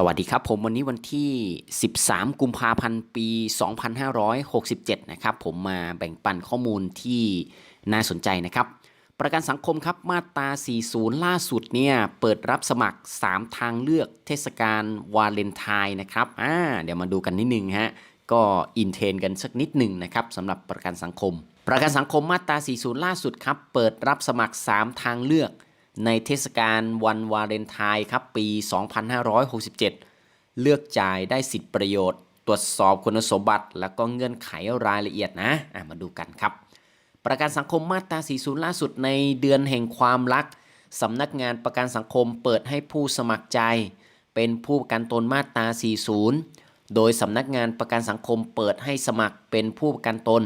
สวัสดีครับผมวันนี้วันที่ 13 กุมภาพันธ์ปี 2567 นะครับผมมาแบ่งปันข้อมูลที่น่าสนใจนะครับ ประกันสังคมครับมาตรา 40 ล่าสุดเนี่ยเปิดรับสมัคร 3 ทางเลือกเทศกาลวาเลนไทน์นะครับอ่าเดี๋ยวมาดูกันนิดนึงฮะก็อินเทรนกันสักนิดหนึ่งนะครับสำหรับประกันสังคม ประกันสังคมมาตรา 40 ล่าสุดครับเปิดรับสมัคร 3 ทางเลือก ในเทศกาลวันวาเลนไทน์ครับปี 2567 เลือกจ่ายได้สิทธิประโยชน์ ตรวจสอบคุณสมบัติ แล้วก็เงื่อนไขรายละเอียดนะะมาดูกันครับ ประกันสังคมมาตรา 40 ล่าสุดในเดือนแห่งความรักสำนักงานประกันสังคมเปิดให้ผู้สมัครใจ เป็นผู้ประกันตนมาตรา 40 โดยสำนักงานประกันสังคมเปิดให้สมัครเป็นผู้ประกันตน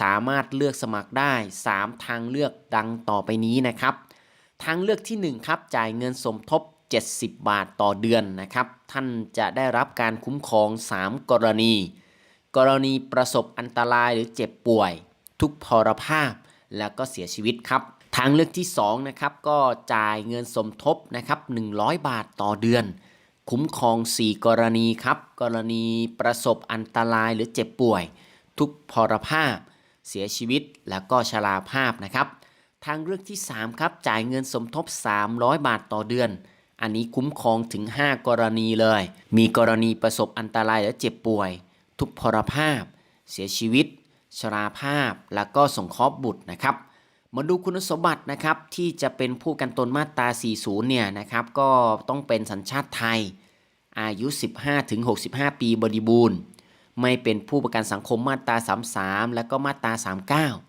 สามารถเลือกสมัครได้ 3 ทางเลือกดังต่อไปนี้นะครับ ทางเลือกที่ 1 ครับ จ่ายเงินสมทบ 70 บาทต่อเดือนนะครับ ท่านจะได้รับการคุ้มครอง 3 กรณี กรณีประสบอันตรายหรือเจ็บป่วย ทุกพรภาพ แล้วก็เสียชีวิตครับ ทางเลือกที่ 2 นะครับ ก็จ่ายเงินสมทบนะครับ 100 บาทต่อเดือน คุ้มครอง 4 กรณีครับ กรณีประสบอันตรายหรือเจ็บป่วย ทุกพรภาพ เสียชีวิต แล้วก็ชราภาพนะครับ ทางเลือกที่ 3 ครับ จ่ายเงินสมทบ 300 บาทต่อเดือน อันนี้คุ้มครองถึง 5 กรณีเลย มีกรณีประสบอันตรายและเจ็บป่วย ทุกพรภาพ เสียชีวิต ชราภาพ แล้วก็สงเคราะห์บุตรนะครับ มาดูคุณสมบัตินะครับที่จะเป็นผู้กันตนมาตรา 40 เนี่ยนะครับ ก็ต้องเป็นสัญชาติไทย อายุ 15-65 ปีบริบูรณ์ ไม่เป็นผู้ประกันสังคมมาตรา 33 และก็มาตรา 39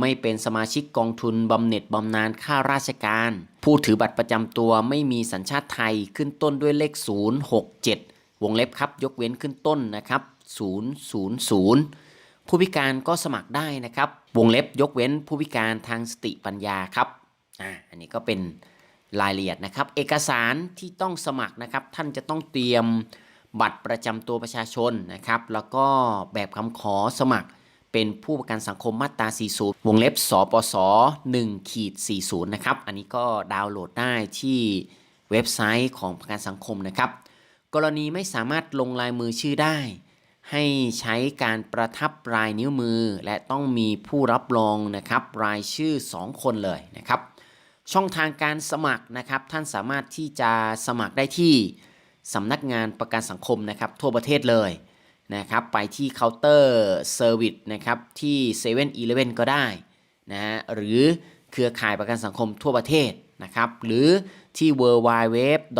ไม่เป็นสมาชิกกองทุนบำเหน็จบำนาญข้าราชการ ผู้ถือบัตรประจำตัวไม่มีสัญชาติไทยขึ้นต้นด้วยเลข 067 วงเล็บครับ ยกเว้นขึ้นต้นนะครับ 000 ผู้พิการก็สมัครได้นะครับ วงเล็บยกเว้นผู้พิการทางสติปัญญาครับอ่าอันนี้ก็เป็นรายละเอียดนะครับ เอกสารที่ต้องสมัครนะครับ ท่านจะต้องเตรียมบัตรประจำตัวประชาชนนะครับ แล้วก็แบบคำขอสมัคร เป็นผู้ประกันสังคมมาตรา 40 วงเล็บ สปส1ขีด40 นะครับ อันนี้ก็ดาวน์โหลดได้ที่เว็บไซต์ของประกันสังคมนะครับ กรณีไม่สามารถลงลายมือชื่อได้ ให้ใช้การประทับลายนิ้วมือ และต้องมีผู้รับรองนะครับรายชื่อ 2 คนเลยนะครับ ช่องทางการสมัครนะครับ ท่านสามารถที่จะสมัครได้ที่สำนักงานประกันสังคมนะครับ ทั่วประเทศเลย นะครับไปที่เคาน์เตอร์เซอร์วิสนะครับที่7 e เ e ่ e อก็ได้นะฮะหรือเครือข่ายประกันสังคมทั่วประเทศนะครับหรือที่ www.sso.go.th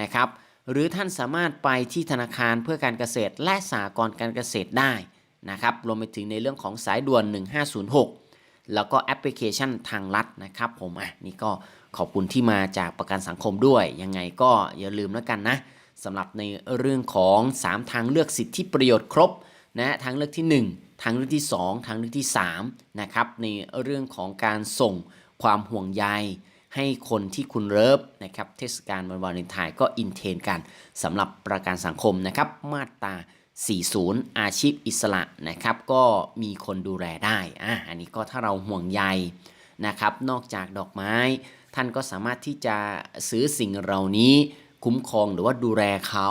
นะครับหรือท่านสามารถไปที่ธนาคารเพื่อการเกษตรและสหกรณ์การเกษตรได้นะครับรวมไปถึงในเรื่องของสายด่วน 1506 แล้วก็แอปพลิเคชันทางลัดนะครับผมอะนี่ก็ขอบคุณที่มาจากประกันสังคมด้วย ยังไงก็อย่าลืมแล้วกันนะ สำหรับในเรื่องของ 3 ทางเลือกสิทธิประโยชน์ครบนะทางเลือกที่ 1 ทางเลือกที่ 2 ทางเลือกที่3นะครับในเรื่องของการส่งความห่วงใยให้คนที่คุณเลิฟนะครับเทศกาลวันวาเลนไทน์ก็อินเทนกันสำหรับประกันสังคมนะครับมาตรา 40 อาชีพอิสระนะครับก็มีคนดูแลได้อะอันนี้ก็ถ้าเราห่วงใยนะครับนอกจากดอกไม้ ท่านก็สามารถที่จะซื้อสิ่งเหล่านี้ คุ้มครองหรือว่าดูแลเขา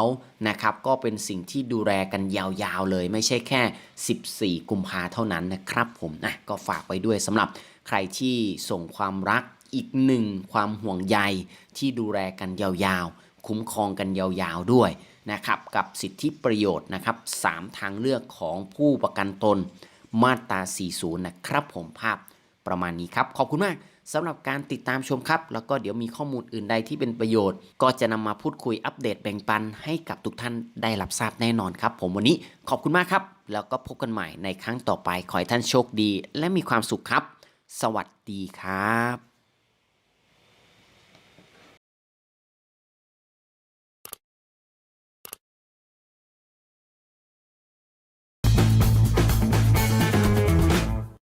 นะครับ ก็เป็นสิ่งที่ดูแลกันยาวๆเลย ไม่ใช่แค่ 14 กุมภาเท่านั้นนะครับ ผมนะก็ฝากไว้ด้วยสำหรับใครที่ส่งความรักอีกหนึ่งความห่วงใยที่ดูแลกันยาวๆ คุ้มครองกันยาวๆด้วยนะครับ กับสิทธิประโยชน์นะครับ 3 ทางเลือกของผู้ประกันตนมาตรา 40 นะครับ ผมภาพประมาณนี้ครับ ขอบคุณมาก สำหรับการติดตามชมครับ แล้วก็เดี๋ยวมีข้อมูลอื่นใดที่เป็นประโยชน์ ก็จะนำมาพูดคุยอัปเดตแบ่งปันให้กับทุกท่านได้รับทราบแน่นอนครับ ผมวันนี้ขอบคุณมากครับ แล้วก็พบกันใหม่ในครั้งต่อไปขอให้ท่านโชคดี และมีความสุขครับ สวัสดีครับ